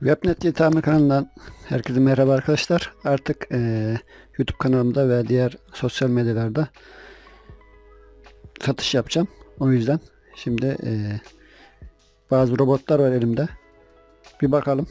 Webnet YTM kanalından herkese merhaba arkadaşlar. Artık eee, YouTube kanalımda ve diğer sosyal medyalarda satış yapacağım. O yüzden şimdi eee, bazı robotlar var elimde. Bir bakalım.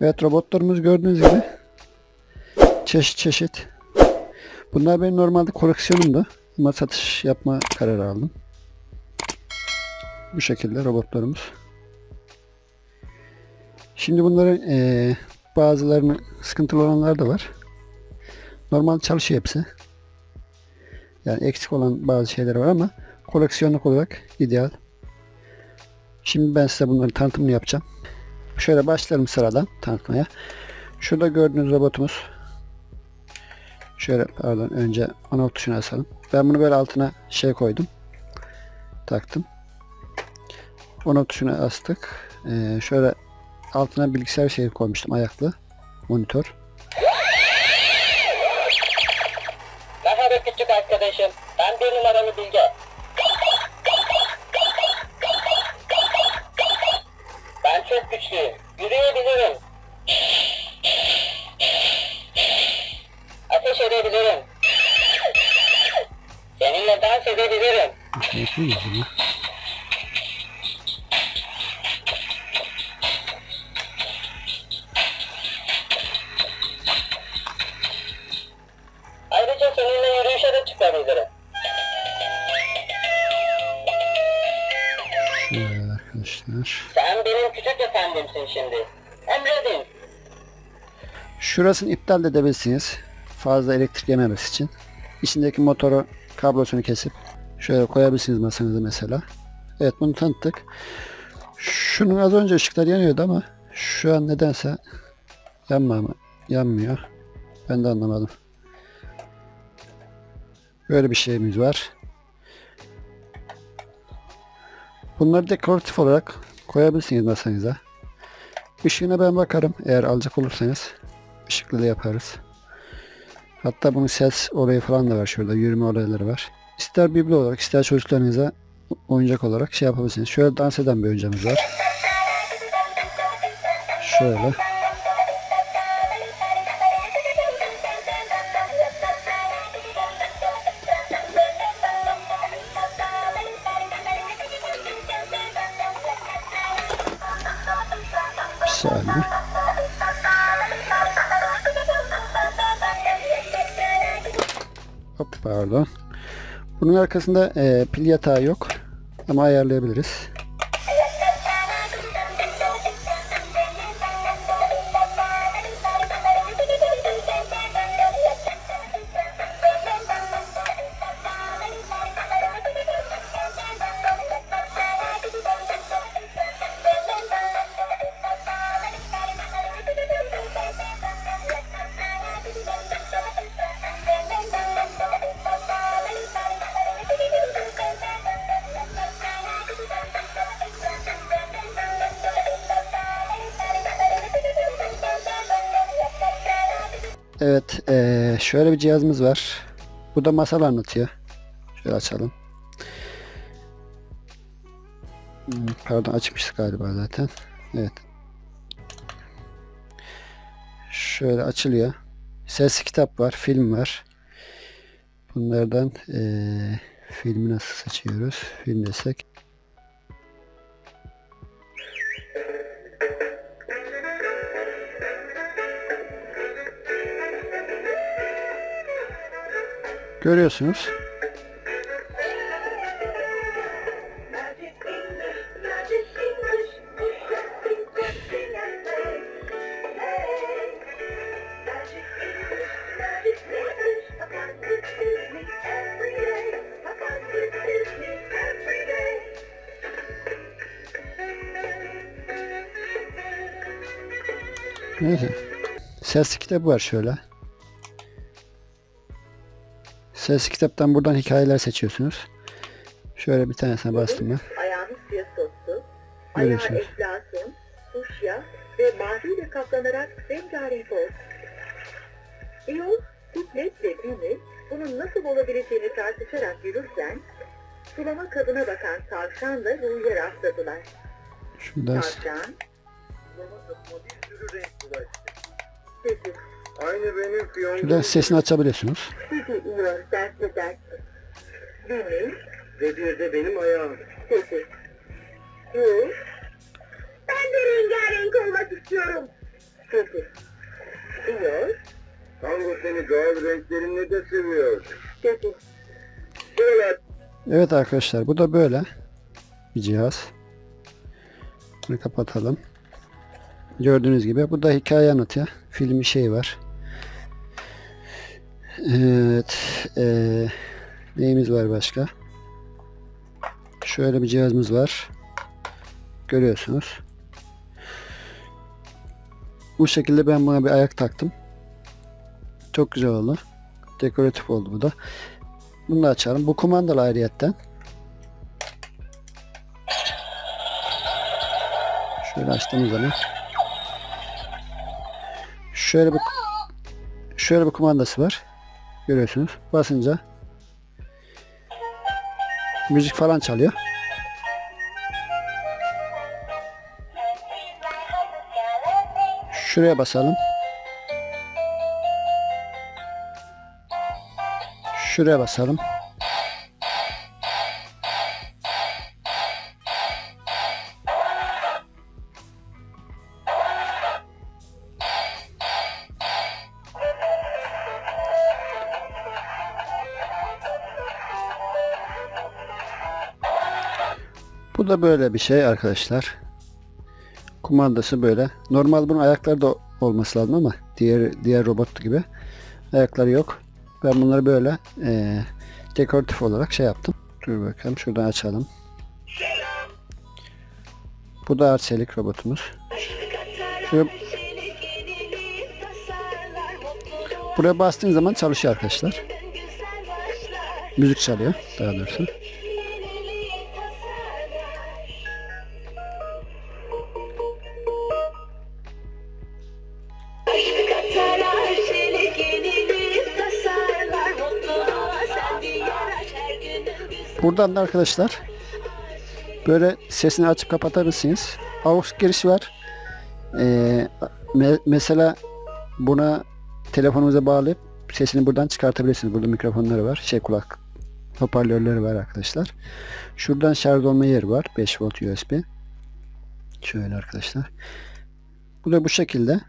Evet robotlarımız gördüğünüz gibi çeşit çeşit. Bunlar benim normalde koleksiyonumdu. Ama satış yapma kararı aldım. Bu şekilde robotlarımız. Şimdi bunların eee bazılarını sıkıntılı olanlar da var. Normal çalışıyor hepsi. Yani eksik olan bazı şeyler var ama koleksiyonluk olarak ideal. Şimdi ben size bunların tanıtımını yapacağım. Şöyle başlayalım sıradan tanıtmaya. Şurada gördüğünüz robotumuz. Şöyle pardon önce off tuşuna asalım. Ben bunu böyle altına şey koydum. Taktım. On off tuşuna astık. Ee, şöyle altına bilgisayar şeyi koymuştum ayaklı monitör. Merhaba küçük arkadaşım. Ben bir numaralı Bilge. Ben çok güçlüyüm. Yürüyebilirim. Ateş edebilirim. Seninle dans edebilirim. Ne Sen benim küçük efendimsin şimdi. Emredin. Şurasını iptal de edebilirsiniz. Fazla elektrik yememesi için. İçindeki motoru kablosunu kesip şöyle koyabilirsiniz masanıza mesela. Evet bunu tanıttık. Şunun az önce ışıklar yanıyordu ama şu an nedense yanmıyor mu? Yanmıyor. Ben de anlamadım. Böyle bir şeyimiz var. Bunları dekoratif olarak koyabilirsiniz masanıza. Işığına ben bakarım eğer alacak olursanız. Işıklı da yaparız. Hatta bunun ses olayı falan da var şurada. Yürüme olayları var. İster biblo olarak ister çocuklarınıza oyuncak olarak şey yapabilirsiniz. Şöyle dans eden bir oyuncağımız var. Şöyle. Pardon. Bunun arkasında e, pil yatağı yok. Ama ayarlayabiliriz. Evet, eee, şöyle bir cihazımız var. Bu da masal anlatıyor. Şöyle açalım. Hmm, Pardon açmıştık galiba zaten. Evet. Şöyle açılıyor. Sesli kitap var, film var. Bunlardan eee filmi nasıl seçiyoruz? Film desek. Görüyorsunuz. Neyse. Sesli kitabı var şöyle. Sesli kitaptan buradan hikayeler seçiyorsunuz. Şöyle bir tanesine bastım ben. Ayağını suya soktu. Ayağı eflatun, suşya ve mahriyle kaplanarak rengarenk oldu. Eol, Kutlet ve Gümüş bunun nasıl olabileceğini tartışarak yürürken sulama kabına bakan tavşanla Ruhi'ye rastladılar. Şurada Tavşan, Peki. Aynı benim fiyonkum. Şurada sesini açabiliyorsunuz. Ne dersin? Benim. Ve bir de benim ayağım. Peki. Yok. Ben de rengarenk olmak istiyorum. Peki. İyon. Tango seni doğal renklerinle de seviyor. Peki. Evet. Evet arkadaşlar bu da böyle bir cihaz. Bunu kapatalım. Gördüğünüz gibi bu da hikaye anlatıyor. Filmi şey var. Evet. eee, neyimiz var başka? Şöyle bir cihazımız var. Görüyorsunuz. Bu şekilde ben buna bir ayak taktım. Çok güzel oldu. Dekoratif oldu bu da. Bunu da açalım. Bu kumandalı ayrıyetten. Şöyle açtığımız zaman şöyle bir şöyle bir kumandası var. Görüyorsunuz. Basınca müzik falan çalıyor. Şuraya basalım. Şuraya basalım. Da böyle bir şey arkadaşlar. Kumandası böyle. Normal bunun ayakları da olması lazım ama diğer diğer robot gibi ayakları yok. Ben bunları böyle eee, dekoratif olarak şey yaptım. Dur bakalım şuradan açalım. Bu da arçelik robotumuz. Buraya bastığın zaman çalışıyor arkadaşlar. Müzik çalıyor daha doğrusu. Buradan da arkadaşlar böyle sesini açıp kapatabilirsiniz. AUX girişi var. Ee, me- mesela buna telefonunuza bağlayıp sesini buradan çıkartabilirsiniz. Burada mikrofonları var. Şey kulak hoparlörleri var arkadaşlar. Şuradan şarj olma yeri var. 5 volt USB. Şöyle arkadaşlar. Bu da bu şekilde.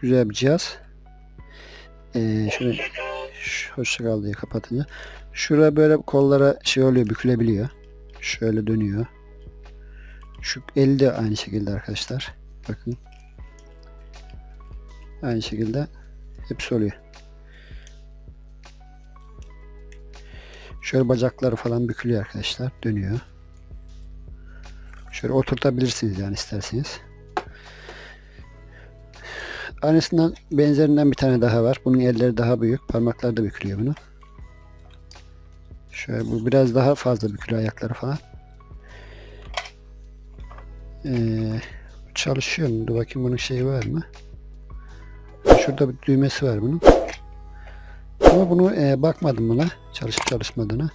Güzel bir cihaz. Ee, şöyle hoşça kal diye kapatınca. Şuraya böyle kollara şey oluyor bükülebiliyor. Şöyle dönüyor. Şu eli de aynı şekilde arkadaşlar. Bakın. Aynı şekilde hepsi oluyor. Şöyle bacakları falan bükülüyor arkadaşlar. Dönüyor. Şöyle oturtabilirsiniz yani isterseniz. Aynısından benzerinden bir tane daha var. Bunun elleri daha büyük. Parmakları da bükülüyor bunu. Şöyle bu biraz daha fazla bükülüyor ayakları falan. Ee, çalışıyor mu? Dur bakayım bunun şeyi var mı? Şurada bir düğmesi var bunun. Ama bunu e, bakmadım buna. Çalışıp çalışmadığına.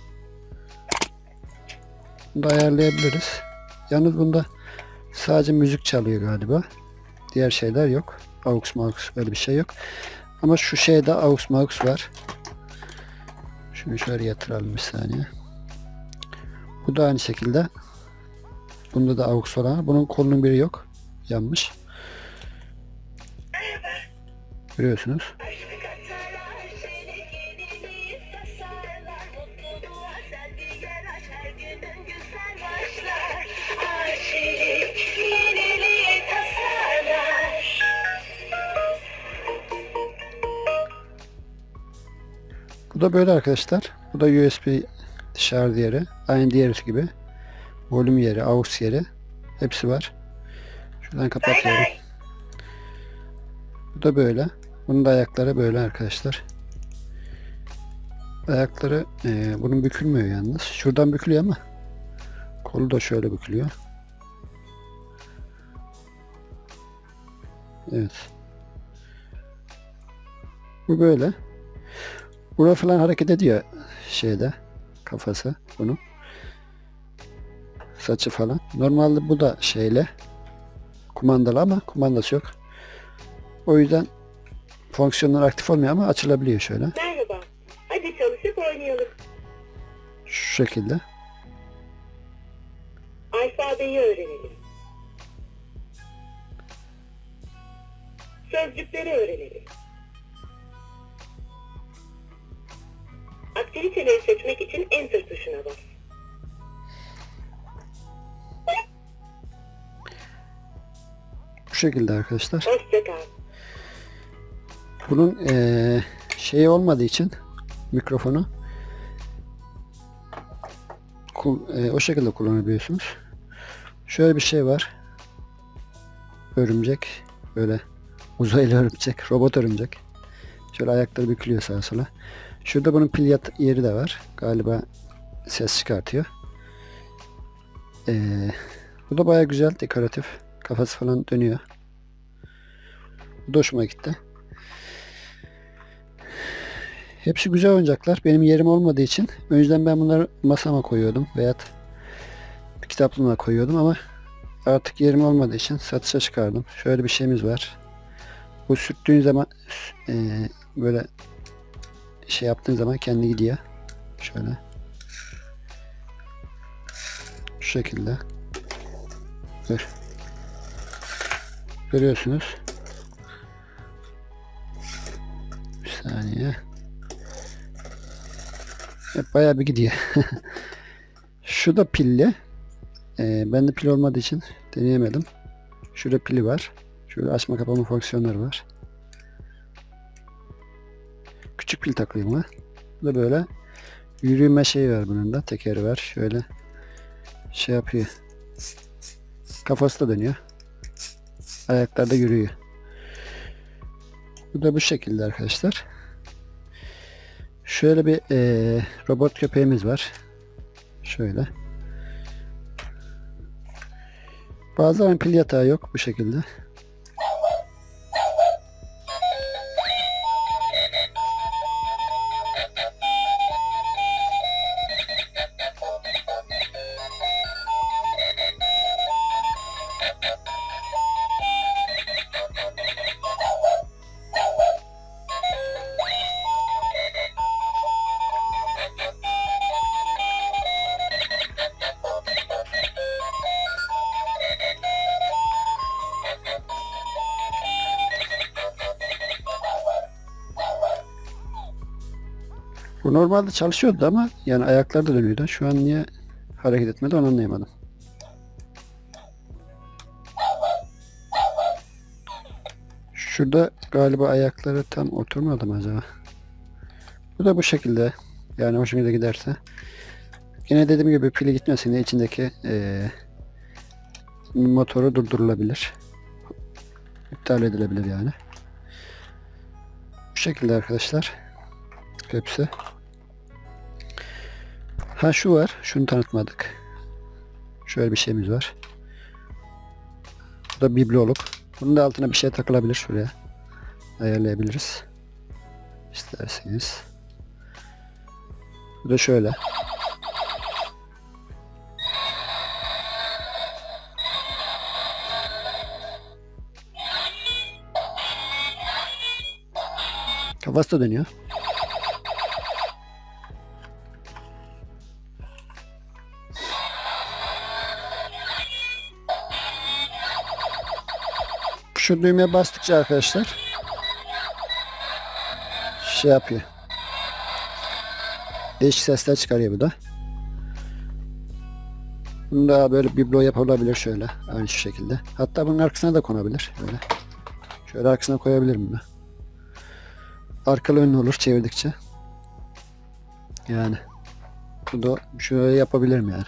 Bunu da ayarlayabiliriz. Yalnız bunda sadece müzik çalıyor galiba. Diğer şeyler yok. AUX MAUX böyle bir şey yok. Ama şu şeyde AUX MAUX var. Şunu şöyle yatıralım bir saniye. Bu da aynı şekilde. Bunda da AUX olan. Bunun kolunun biri yok. Yanmış. Görüyorsunuz. Bu da böyle arkadaşlar. Bu da USB şarj yeri. Aynı diğer gibi. Volüm yeri, AUX yeri. Hepsi var. Şuradan kapatıyorum. Bu da böyle. Bunun da ayakları böyle arkadaşlar. Ayakları eee, bunun bükülmüyor yalnız. Şuradan bükülüyor ama kolu da şöyle bükülüyor. Evet. Bu böyle. Bura falan hareket ediyor şeyde kafası bunu. saçı falan. Normalde bu da şeyle kumandalı ama kumandası yok. O yüzden fonksiyonlar aktif olmuyor ama açılabiliyor şöyle. Merhaba. Hadi çalışıp oynayalım. Şu şekilde. Alfabeyi öğrenelim. Sözcükleri öğrenelim. Aktiviteleri seçmek için Enter tuşuna bas. Bu şekilde arkadaşlar. Hoşça kal. Bunun eee şeyi olmadığı için mikrofonu o şekilde kullanabiliyorsunuz. Şöyle bir şey var. Örümcek. Böyle uzaylı örümcek. Robot örümcek. Şöyle ayakları bükülüyor sağa sola. Şurada bunun pil yeri de var. Galiba ses çıkartıyor. Eee, bu da baya güzel. Dekoratif. Kafası falan dönüyor. Bu da hoşuma gitti. Hepsi güzel oyuncaklar. Benim yerim olmadığı için önceden ben bunları masama koyuyordum veya kitaplığıma koyuyordum ama artık yerim olmadığı için satışa çıkardım. Şöyle bir şeyimiz var. Bu sürttüğün zaman eee, böyle şey yaptığın zaman kendi gidiyor. Şöyle. Şu şekilde. Dur. Görüyorsunuz. Bir saniye. Evet, bayağı bir gidiyor. Şu da pilli. Ee, ben de pil olmadığı için deneyemedim. Şurada pili var. Şurada açma kapama fonksiyonları var. Küçük pil. Bu da böyle yürüme şeyi var bunun da. Tekeri var. Şöyle şey yapıyor. Kafası da dönüyor. Ayaklarda yürüyor. Bu da bu şekilde arkadaşlar. Şöyle bir eee, robot köpeğimiz var. Şöyle. Bazılarının pil yatağı yok bu şekilde. Bu normalde çalışıyordu ama yani ayakları da dönüyordu. Şu an niye hareket etmedi onu anlayamadım. Şurada galiba ayakları tam oturmadı mı acaba? Bu da bu şekilde. Yani hoşuna giderse. Yine dediğim gibi pili gitmesin diye içindeki eee, motoru durdurulabilir. İptal edilebilir yani. Bu şekilde arkadaşlar. Hepsi. Ha şu var. Şunu tanıtmadık. Şöyle bir şeyimiz var. Bu da bibloluk. Bunun da altına bir şey takılabilir şuraya. Ayarlayabiliriz. İsterseniz. Bu da şöyle. Kafası da dönüyor. Şu düğmeye bastıkça arkadaşlar şey yapıyor. Değişik sesler çıkarıyor bu da. Bunu da böyle biblo yapılabilir şöyle. Aynı şu şekilde. Hatta bunun arkasına da konabilir. Böyle. Şöyle arkasına koyabilirim bunu. Arkalı önlü olur çevirdikçe. Yani. Bu da şöyle yapabilirim yani.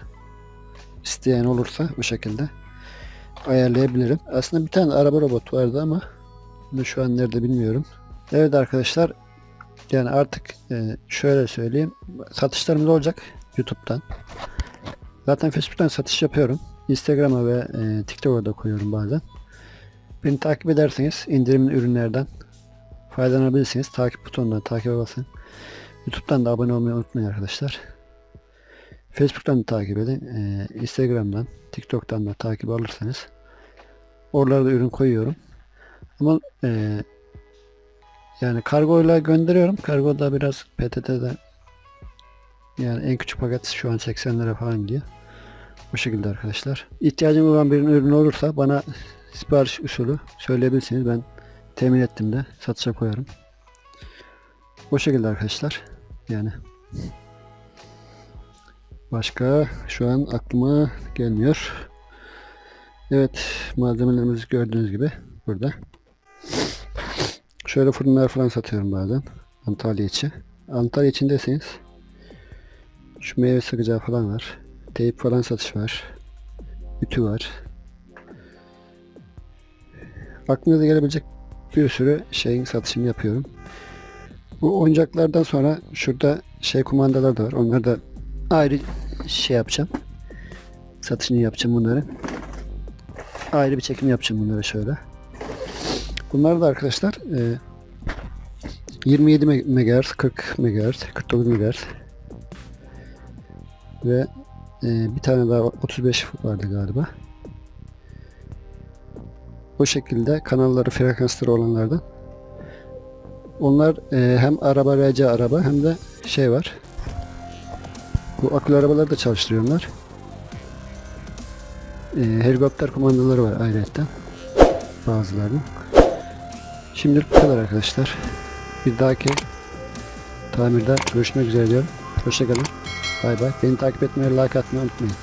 İsteyen olursa bu şekilde ayarlayabilirim. Aslında bir tane araba robotu vardı ama bunu şu an nerede bilmiyorum. Evet arkadaşlar yani artık e, şöyle söyleyeyim satışlarımız olacak YouTube'dan. Zaten Facebook'tan satış yapıyorum. Instagram'a ve e, TikTok'a da koyuyorum bazen. Beni takip ederseniz indirimli ürünlerden faydalanabilirsiniz. Takip butonundan takibe basın. YouTube'dan da abone olmayı unutmayın arkadaşlar. Facebook'tan da takip edin. Ee, Instagram'dan, TikTok'tan da takip alırsanız oralarda ürün koyuyorum. Ama ee, yani kargoyla gönderiyorum. Kargoda biraz PTT'de yani en küçük paket şu an 80 lira falan gidiyor. Bu şekilde arkadaşlar. İhtiyacım olan bir ürün olursa bana sipariş usulü söyleyebilirsiniz. Ben temin ettim de satışa koyarım. Bu şekilde arkadaşlar. Yani başka şu an aklıma gelmiyor. Evet malzemelerimizi gördüğünüz gibi burada. Şöyle fırınlar falan satıyorum bazen. Antalya içi. Antalya içindesiniz. Şu meyve sıkacağı falan var. Teyip falan satış var. Ütü var. Aklınıza gelebilecek bir sürü şeyin satışını yapıyorum. Bu oyuncaklardan sonra şurada şey kumandalar da var. Onları da ayrı şey yapacağım. Satışını yapacağım bunları. Ayrı bir çekim yapacağım bunları şöyle. Bunlar da arkadaşlar e, 27 MHz, 40 MHz, 49 MHz ve e, bir tane daha 35 vardı galiba. Bu şekilde kanalları frekansları olanlardan. Onlar e, hem araba RC araba hem de şey var. Bu akülü arabaları da çalıştırıyorlar. E, helikopter kumandaları var ayrıca. Bazılarının. Şimdilik bu kadar arkadaşlar. Bir dahaki tamirde görüşmek üzere diyorum. Hoşçakalın. Bay bay. Beni takip etmeyi, like atmayı unutmayın.